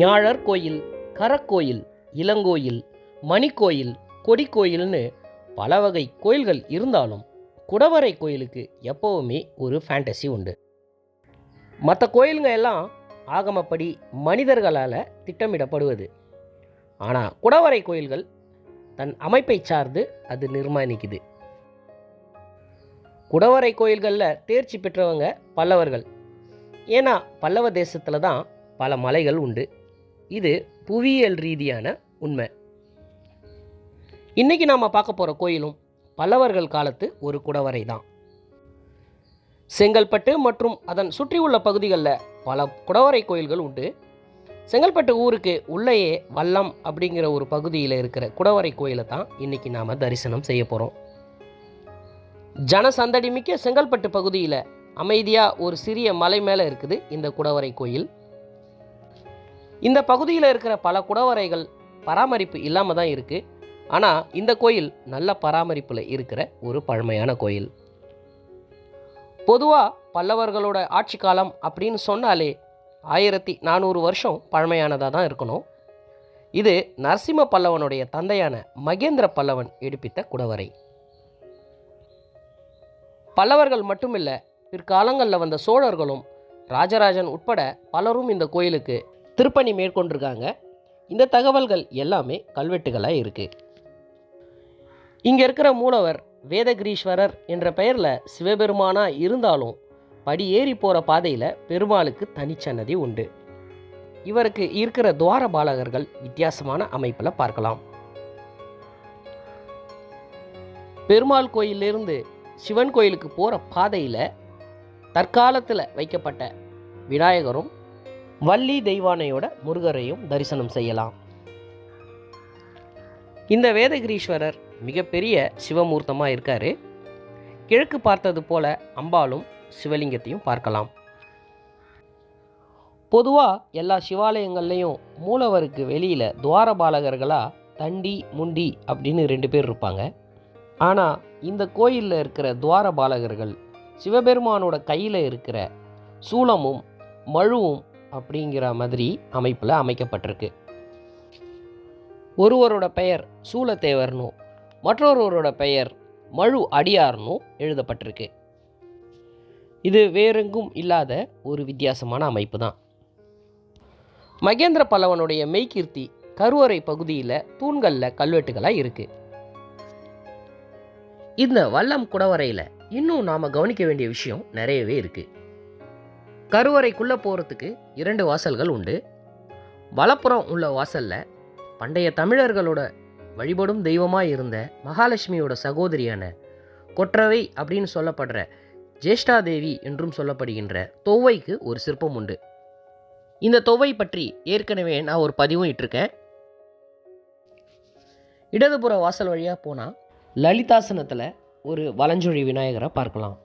ஞாழர் கோயில் கரக்கோயில் இளங்கோயில் மணிக்கோயில் கொடிக்கோயில்னு பல வகை கோயில்கள் இருந்தாலும் குடவரை கோயிலுக்கு எப்போவுமே ஒரு ஃபேண்டசி உண்டு. மற்ற கோயிலுங்க எல்லாம் ஆகமப்படி மனிதர்களால் திட்டமிடப்படுவது. ஆனால் குடவரை கோயில்கள் தன் அமைப்பை சார்ந்து அது நிர்மாணிக்குது. குடவரை கோயில்களில் தேர்ச்சி பெற்றவங்க பல்லவர்கள். ஏன்னா பல்லவ தேசத்தில் தான் பல மலைகள் உண்டு. இது புவியியல் ரீதியான உண்மை. இன்னைக்கு நாம் பார்க்க போகிற கோயிலும் பல்லவர்கள் காலத்து ஒரு குடவரை தான் செங்கல்பட்டு மற்றும் அதன் சுற்றியுள்ள பகுதிகளில் பல குடவரை கோயில்கள் உண்டு. செங்கல்பட்டு ஊருக்கு உள்ளேயே வல்லம் அப்படிங்கிற ஒரு பகுதியில் இருக்கிற குடவரை கோயிலை தான் இன்னைக்கு நாம் தரிசனம் செய்ய போகிறோம் ஜனசந்தடி மிக்க செங்கல்பட்டு பகுதியில் அமைதியாக ஒரு சிறிய மலை மேலே இருக்குது இந்த குடவரை கோயில். இந்த பகுதியில் இருக்கிற பல குடவரைகள் பராமரிப்பு இல்லாமல் தான் இருக்குது ஆனால் இந்த கோயில் நல்ல பராமரிப்பில் இருக்கிற ஒரு பழமையான கோயில். பொதுவாக பல்லவர்களோட ஆட்சி காலம் அப்படின்னு சொன்னாலே ஆயிரத்தி நானூறு வருஷம் பழமையானதாக தான் இருக்கணும். இது நரசிம்ம பல்லவனுடைய தந்தையான மகேந்திர பல்லவன் எடுப்பித்த குடவரை. பல்லவர்கள் மட்டுமில்லை பிற்காலங்களில் வந்த சோழர்களும் ராஜராஜன் உட்பட பலரும் இந்த கோயிலுக்கு திருப்பணி மேற்கொண்டிருக்காங்க. இந்த தகவல்கள் எல்லாமே கல்வெட்டுகளாக இருக்குது இங்கே இருக்கிற மூலவர் வேதகிரீஸ்வரர் என்ற பெயரில் சிவபெருமானாக இருந்தாலும் படி ஏறி போகிற பாதையில் பெருமாளுக்கு தனிச்சன்னதி உண்டு. இவருக்கு இருக்கிற துவார பாலகர்கள் வித்தியாசமான அமைப்பில் பார்க்கலாம். பெருமாள் கோயிலிருந்து சிவன் கோயிலுக்கு போகிற பாதையில் தற்காலத்தில் வைக்கப்பட்ட விநாயகரும் வள்ளி தெய்வானையோட முருகரையும் தரிசனம் செய்யலாம். இந்த வேதகிரீஸ்வரர் மிகப்பெரிய சிவமூர்த்தமாக இருக்கார். கிழக்கு பார்த்தது போல அம்பாலும் சிவலிங்கத்தையும் பார்க்கலாம். பொதுவாக எல்லா சிவாலயங்கள்லேயும் மூலவருக்கு வெளியில் துவாரபாலகர்களாக தண்டி முண்டி அப்படின்னு ரெண்டு பேர் இருப்பாங்க. ஆனால் இந்த கோயிலில் இருக்கிற துவாரபாலகர்கள் சிவபெருமானோட கையில் இருக்கிற சூலமும் மழுவும் அப்படிங்கிற மாதிரி அமைப்பில் அமைக்கப்பட்டிருக்கு. ஒருவரோட பெயர் சூலத்தேவர்னும் மற்றொருவரோட பெயர் மழு அடியார்னும் எழுதப்பட்டிருக்கு. இது வேறெங்கும் இல்லாத ஒரு வித்தியாசமான அமைப்பு தான். மகேந்திர பல்லவனுடைய மெய்கீர்த்தி கருவறை பகுதியில் தூண்களில் கல்வெட்டுகளாக இருக்குது இந்த வல்லம் குடவரையில் இன்னும் நாம் கவனிக்க வேண்டிய விஷயம் நிறையவே இருக்குது கருவறைக்குள்ளே போகிறதுக்கு இரண்டு வாசல்கள் உண்டு. வலப்புறம் உள்ள வாசலில் பண்டைய தமிழர்களோட வழிபடும் தெய்வமாக இருந்த மகாலட்சுமியோட சகோதரியான கொற்றவை அப்படின்னு சொல்லப்படுற ஜேஷ்டாதேவி என்றும் சொல்லப்படுகின்ற தொவ்வைக்கு ஒரு சிற்பம் உண்டு. இந்த தொவ்வை பற்றி ஏற்கனவே நான் ஒரு பதிவும் இட்டிருக்கேன். இடதுபுற வாசல் வழியாக போனால் லலிதாசனத்தில் ஒரு வலஞ்சொழி விநாயகரை பார்க்கலாம்.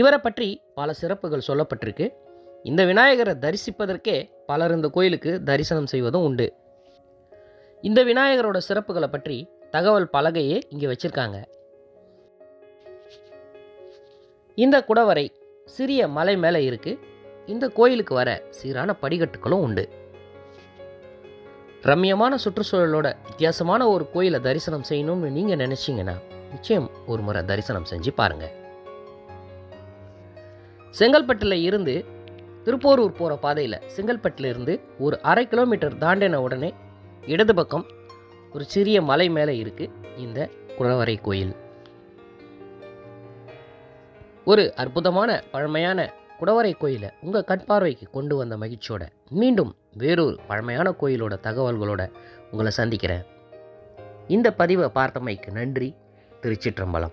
இவரை பற்றி பல சிறப்புகள் சொல்லப்பட்டிருக்கு. இந்த விநாயகரை தரிசிப்பதற்கே பலர் இந்த கோயிலுக்கு தரிசனம் செய்வதும் உண்டு. இந்த விநாயகரோட சிறப்புகளை பற்றி தகவல் பலகையே இங்கே வச்சுருக்காங்க. இந்த குடவரை சிறிய மலை மேலே இருக்குது இந்த கோயிலுக்கு வர சீரான படிக்கட்டுகளும் உண்டு. ரம்யமான சுற்றுச்சூழலோட வித்தியாசமான ஒரு கோயிலை தரிசனம் செய்யணும்னு நீங்கள் நினச்சிங்கன்னா நிச்சயம் ஒரு முறை தரிசனம் செஞ்சு பாருங்கள் செங்கல்பட்டில் இருந்து திருப்போரூர் போகிற பாதையில் செங்கல்பட்டில் இருந்து ஒரு அரை கிலோமீட்டர் தாண்டின உடனே இடது பக்கம் ஒரு சிறிய மலை மேலே இருக்குது இந்த குடவரை கோயில். ஒரு அற்புதமான பழமையான குடவரை கோயிலை உங்கள் கண்பார்வைக்கு கொண்டு வந்த மகிழ்ச்சியோட மீண்டும் வேறொரு பழமையான கோயிலோட தகவல்களோட உங்களை சந்திக்கிறேன். இந்த பதிவை பார்த்தமைக்கு நன்றி. திருச்சிற்றம்பலம்.